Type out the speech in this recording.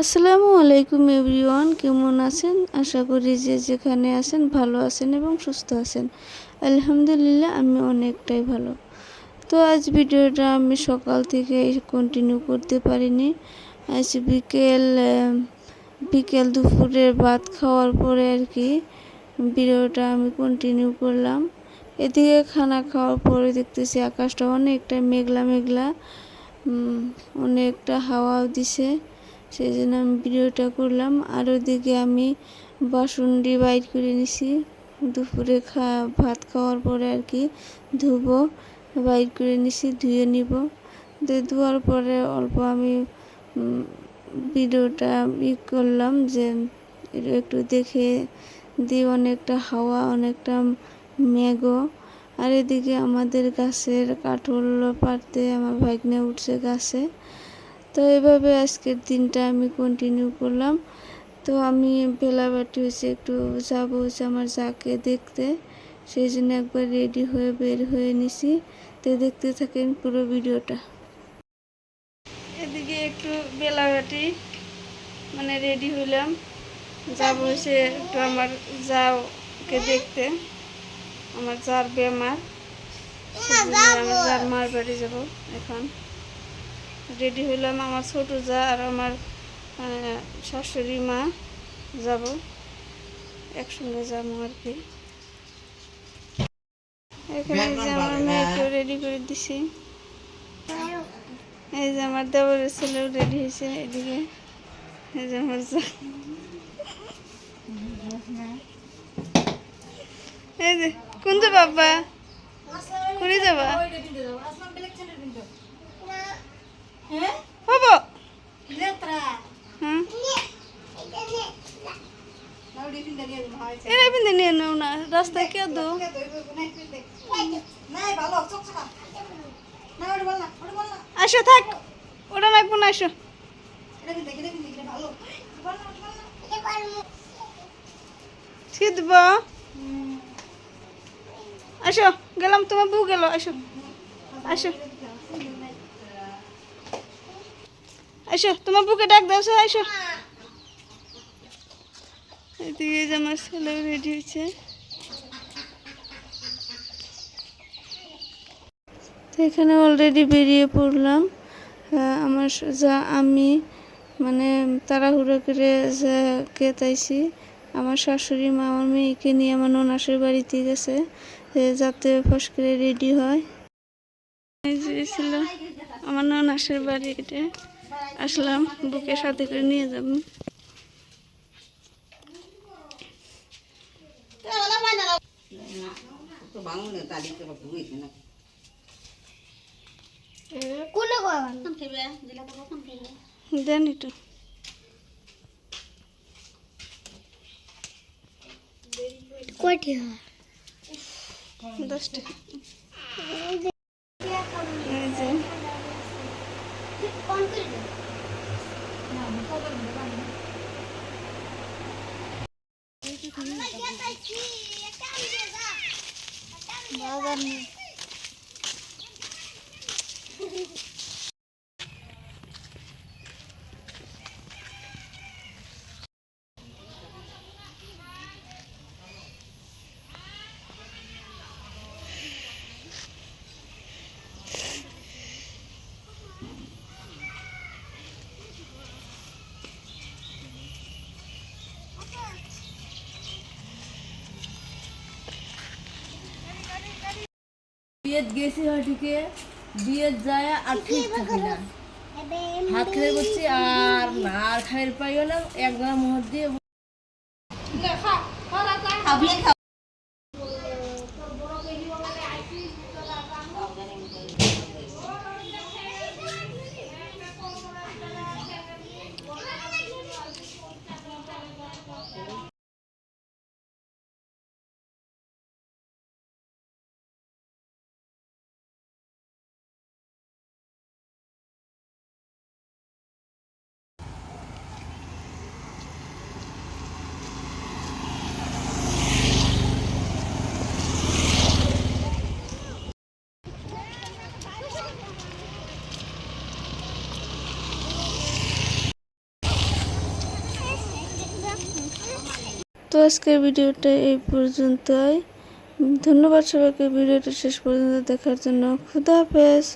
আসসালামু আলাইকুম এভরিওয়ান, কেমন আছেন? আশা করি যে যেখানে আছেন ভালো আছেন এবং সুস্থ আছেন। আলহামদুলিল্লাহ, আমি অনেকটাই ভালো। তো আজ ভিডিওটা আমি সকাল থেকে কন্টিনিউ করতে পারিনি। আজ বিকেল বিকেল দুপুরে ভাত খাওয়ার পরে আর কি ভিডিওটা আমি কন্টিনিউ করলাম। এদিকে খানা খাওয়ার পরে দেখতেছি আকাশটা অনেকটা মেঘলা মেঘলা অনেকটা হাওয়াও দিছে। সেই জন্য আমি ভিডিওটা করলাম। আর ওইদিকে আমি বাসনটি বাইর করে নিছি। দুপুরে খা, ভাত খাওয়ার পরে আর কি ধুবো, বাইর করে নিছি, ধুয়ে নিব। ধোয়ার পরে অল্প আমি ভিডিওটা ই করলাম যে একটু দেখে দিয়ে অনেকটা হাওয়া, অনেকটা মেঘও। আর এদিকে আমাদের গাছের কাঠল পাড়তে আমার ভাগ্নে উঠছে গাছে। তো এভাবে আজকের দিনটা আমি কন্টিনিউ করলাম। তো আমি বেলাবাটি হচ্ছে একটু যাব হচ্ছে আমার যাকে দেখতে। সেই জন্য একবার রেডি হয়ে বের হয়ে নিছি। তো দেখতে থাকেন পুরো ভিডিওটা। এদিকে একটু বেলাবাটি মানে রেডি হইলাম। যাব হচ্ছে একটু আমার যাওকে দেখতে। আমার যার বেমার আমার যার মার বাড়ি যাব এখন। রেডি হইলাম আমার ছোট যা আর আমার আহ, শাশুড়ি মা যাব। একসঙ্গে যাব আর কি। এখানে এই যে আমার মেয়েকেও রেডি করে দিছি। এই যে আমার দেবরের ছেলেও রেডি হয়েছে এদিকে। এই যে আমার যা। এই যে কোন যে বাবা করে যাবা হব হ্যাঁ এরা বিন্দু নিয়ে নাও না রাস্তায় কে দো? আসো থাক, ওটা লাগবো না, আসো। ঠিক আসো, গেলাম, তোমার বউ গেল, আসো। আসো। আসো, তোমার বুকে ডাক দাও, আসো এদিকে আমার ছেলেও রেডি হয়েছে। এখানে অলরেডি বেরিয়ে পড়লাম। আহ, আমার যা আমি মানে তাড়াহুড়ো করে যা কেতাইছি আমার শাশুড়ি মা আমার মেয়েকে নিয়ে আমার ননাসের বাড়িতে গেছে যাতে ফস করে রেডি হয়। ছিল আমার ননাসের বাড়িতে। আসলাম বুকে সাথে করে নিয়ে যাব। দেন একটু দশ টাকা এই যে। বিয়েত গেছি হটিকে বিয়েত যায় আর ঠিক থাকি না। হাত খেয়ে বসছি আর না আর খাইয়ের পাইও না। একবার মুহূর্ত দিয়ে তো আজকের ভিডিওটা এই পর্যন্তই। ধন্যবাদ সবাইকে ভিডিওটা শেষ পর্যন্ত দেখার জন্য। খুদা হাফেজ।